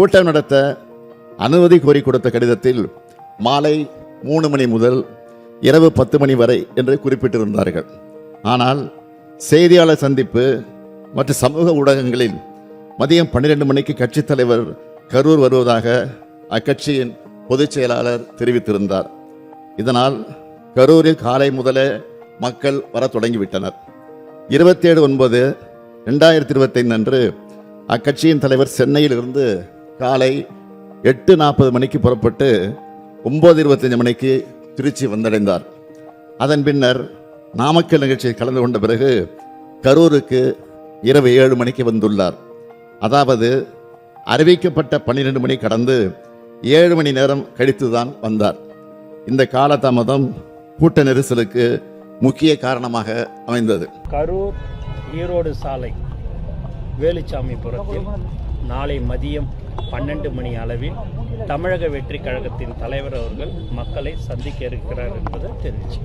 கூட்டம் நடத்த அனுமதி கோரி கொடுத்த கடிதத்தில் மாலை மூணு மணி முதல் இரவு பத்து மணி வரை என்று குறிப்பிட்டிருந்தார்கள். ஆனால் செய்தியாளர் சந்திப்பு மற்றும் சமூக ஊடகங்களில் மதியம் பன்னிரெண்டு மணிக்கு கட்சித் தலைவர் கரூர் வருவதாக அக்கட்சியின் பொதுச் செயலாளர் தெரிவித்திருந்தார். இதனால் கரூரில் காலை முதலே மக்கள் வர தொடங்கிவிட்டனர். இருபத்தேழு ஒன்பது ரெண்டாயிரத்தி இருபத்தைந்து அன்று அக்கட்சியின் தலைவர் சென்னையிலிருந்து காலை எட்டு நாற்பது மணிக்கு புறப்பட்டு ஒம்பது இருபத்தஞ்சு மணிக்கு திருச்சி வந்தடைந்தார். அதன் பின்னர் நாமக்கல் நிகழ்ச்சியில் கலந்து கொண்ட பிறகு கரூருக்கு இரவு ஏழு மணிக்கு வந்துள்ளார். அதாவது அறிவிக்கப்பட்ட பன்னிரெண்டு மணி கடந்து ஏழு மணி நேரம் கழித்துதான் வந்தார். இந்த காலதாமதம் கூட்ட நெரிசலுக்கு முக்கிய காரணமாக அமைந்தது. கரூர் ஈரோடு சாலை வேலுச்சாமிபுரத்தில் நாளை மதியம் பன்னெண்டு மணி அளவில் தமிழக வெற்றி கழகத்தின் தலைவர் அவர்கள் மக்களை சந்திக்க இருக்கிறார் என்பதை தெரிவிச்சு